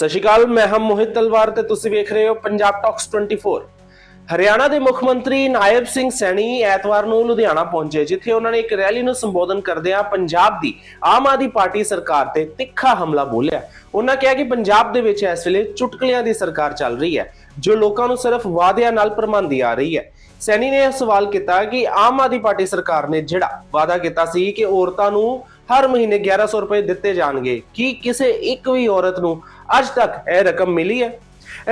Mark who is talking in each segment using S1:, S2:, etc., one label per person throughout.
S1: ਸਤਿ ਸ਼੍ਰੀ ਅਕਾਲ, ਮੈਂ ਹਾਂ ਮੋਹਿਤ ਤਲਵਾਰ ਤੇ ਤੁਸੀਂ ਵੇਖ ਰਹੇ ਹੋ ਪੰਜਾਬ ਟਾਕਸ 24 ਹਰਿਆਣਾ ਦੇ ਮੁੱਖ ਮੰਤਰੀ ਨਾਇਬ ਸਿੰਘ ਸੈਣੀ ਐਤਵਾਰ ਨੂੰ ਲੁਧਿਆਣਾ ਪਹੁੰਚੇ, ਜਿੱਥੇ ਉਹਨਾਂ ਨੇ ਇੱਕ ਰੈਲੀ ਨੂੰ ਸੰਬੋਧਨ ਕਰਦਿਆਂ ਪੰਜਾਬ ਦੀ ਆਮ ਆਦਮੀ ਪਾਰਟੀ ਸਰਕਾਰ ਤੇ ਤਿੱਖਾ ਹਮਲਾ ਬੋਲਿਆ। ਉਹਨਾਂ ਕਿਹਾ ਕਿ ਪੰਜਾਬ ਦੇ ਵਿੱਚ ਇਸ ਵੇਲੇ ਚੁਟਕਲਿਆਂ ਦੀ ਸਰਕਾਰ ਚੱਲ ਰਹੀ ਹੈ, ਜੋ ਲੋਕਾਂ ਨੂੰ ਸਿਰਫ ਵਾਅਦਿਆਂ ਨਾਲ ਭਰਮਾਉਂਦੀ ਆ ਰਹੀ ਹੈ। ਸੈਣੀ ਨੇ ਇਹ ਸਵਾਲ ਕੀਤਾ ਕਿ ਆਮ ਆਦਮੀ ਪਾਰਟੀ ਸਰਕਾਰ ਨੇ ਜਿਹੜਾ ਵਾਅਦਾ ਕੀਤਾ ਸੀ ਕਿ ਔਰਤਾਂ ਨੂੰ ਹਰ ਮਹੀਨੇ 1100 ਰੁਪਏ ਦਿੱਤੇ ਜਾਣਗੇ, ਕੀ ਕਿਸੇ ਇੱਕ ਵੀ ਔਰਤ ਨੂੰ ਅੱਜ ਤੱਕ ਇਹ ਰਕਮ ਮਿਲੀ ਹੈ।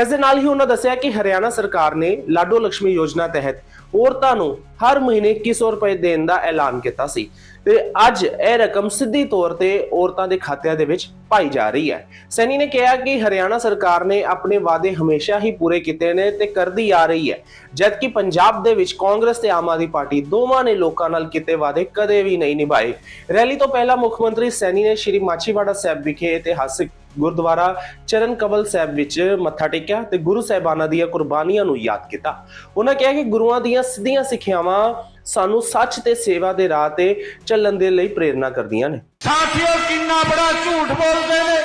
S1: ਇਸ ਦੇ ਨਾਲ ਹੀ ਉਹਨਾਂ ਦੱਸਿਆ ਕਿ ਹਰਿਆਣਾ ਸਰਕਾਰ ਨੇ ਲਾਡੋ ਲక్ష్ਮੀ ਯੋਜਨਾ ਤਹਿਤ ਔਰਤਾਂ ਨੂੰ ਹਰ ਮਹੀਨੇ 2100 ਰੁਪਏ ਦੇਣ ਦਾ ਐਲਾਨ ਕੀਤਾ ਸੀ ਤੇ ਅੱਜ ਇਹ ਰਕਮ ਸਿੱਧੀ ਤੌਰ ਤੇ ਔਰਤਾਂ ਦੇ ਖਾਤਿਆਂ ਦੇ ਵਿੱਚ ਪਾਈ ਜਾ ਰਹੀ ਹੈ। ਸੈਣੀ ਨੇ ਕਿਹਾ ਕਿ ਹਰਿਆਣਾ ਸਰਕਾਰ ਨੇ ਆਪਣੇ ਵਾਅਦੇ ਹਮੇਸ਼ਾ ਹੀ ਪੂਰੇ ਕੀਤੇ ਨੇ ਤੇ ਕਰਦੀ ਆ ਰਹੀ ਹੈ, ਜਦਕਿ ਪੰਜਾਬ ਦੇ ਵਿੱਚ ਕਾਂਗਰਸ ਤੇ ਆਮ ਆਦਮੀ ਪਾਰਟੀ ਦੋਵਾਂ ਨੇ ਲੋਕਾਂ ਨਾਲ ਕੀਤੇ ਵਾਅਦੇ ਕਦੇ ਵੀ ਨਹੀਂ ਨਿਭਾਏ। ਰੈਲੀ ਤੋਂ ਪਹਿਲਾਂ ਮੁੱਖ ਮੰਤਰੀ ਸੈਣੀ ਨੇ ਸ਼੍ਰੀ ਮਾਛੀਵਾੜਾ ਸਾਹਿਬ ਵਿਖੇ ਇਤਿਹਾਸਿਕ ਗੁਰਦੁਆਰਾ ਚਰਨ ਕਮਲ ਸਾਹਿਬ ਵਿੱਚ ਮੱਥਾ ਟੇਕਿਆ ਤੇ ਗੁਰੂ ਸਾਹਿਬਾਨਾਂ ਦੀਆਂ ਕੁਰਬਾਨੀਆਂ ਨੂੰ ਯਾਦ ਕੀਤਾ। ਉਹਨਾਂ ਕਿਹਾ ਕਿ ਗੁਰੂਆਂ ਦੀਆਂ ਸਿੱਧੀਆਂ ਸਿੱਖਿਆਵਾਂ ਸਾਨੂੰ ਸੱਚ ਤੇ ਸੇਵਾ ਦੇ ਰਾਹ ਤੇ ਚੱਲਣ ਦੇ ਲਈ ਪ੍ਰੇਰਣਾ ਕਰਦੀਆਂ ਨੇ।
S2: ਸਾਥੀਓ, ਕਿੰਨਾ ਬੜਾ ਝੂਠ ਬੋਲਦੇ ਨੇ।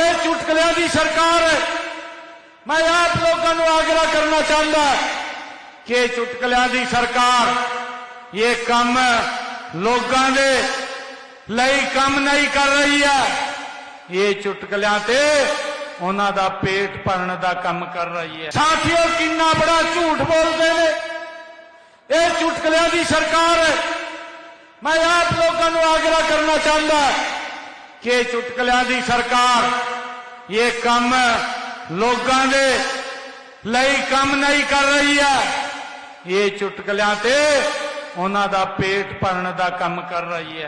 S2: ਇਹ ਚੁਟਕਲਿਆਂ ਦੀ ਸਰਕਾਰ ਹੈ। ਮੈਂ ਆਪ ਲੋਕਾਂ ਨੂੰ ਆਗਰਾ ਕਰਨਾ ਚਾਹੁੰਦਾ ਕਿ ਚੁਟਕਲਿਆਂ ਦੀ ਸਰਕਾਰ, ਇਹ ਕੰਮ ਲੋਕਾਂ ਦੇ ਲਈ ਕੰਮ ਨਹੀਂ ਕਰ ਰਹੀ ਹੈ। ਇਹ ਚੁਟਕਲਿਆਂ ਤੇ ਉਹਨਾਂ ਦਾ ਪੇਟ ਭਰਨ ਦਾ ਕੰਮ ਕਰ ਰਹੀ ਹੈ। ਸਾਥੀਓ, ਕਿੰਨਾ ਬੜਾ ਝੂਠ ਬੋਲਦੇ ਨੇ। ਇਹ ਚੁਟਕਲਿਆਂ ਦੀ ਸਰਕਾਰ ਹੈ। ਮੈਂ ਆਪ ਲੋਕਾਂ ਨੂੰ ਆਗਰਾ ਕਰਨਾ ਚਾਹੁੰਦਾ ਕਿ ਚੁਟਕਲਿਆਂ ਦੀ ਸਰਕਾਰ, ਇਹ ਕੰਮ ਲੋਕਾਂ ਦੇ ਲਈ ਕੰਮ ਨਹੀਂ ਕਰ ਰਹੀ ਹੈ। ਇਹ ਚੁਟਕਲਿਆਂ ਤੇ ਉਹਨਾਂ ਦਾ ਪੇਟ ਭਰਨ ਦਾ ਕੰਮ ਕਰ ਰਹੀ ਹੈ।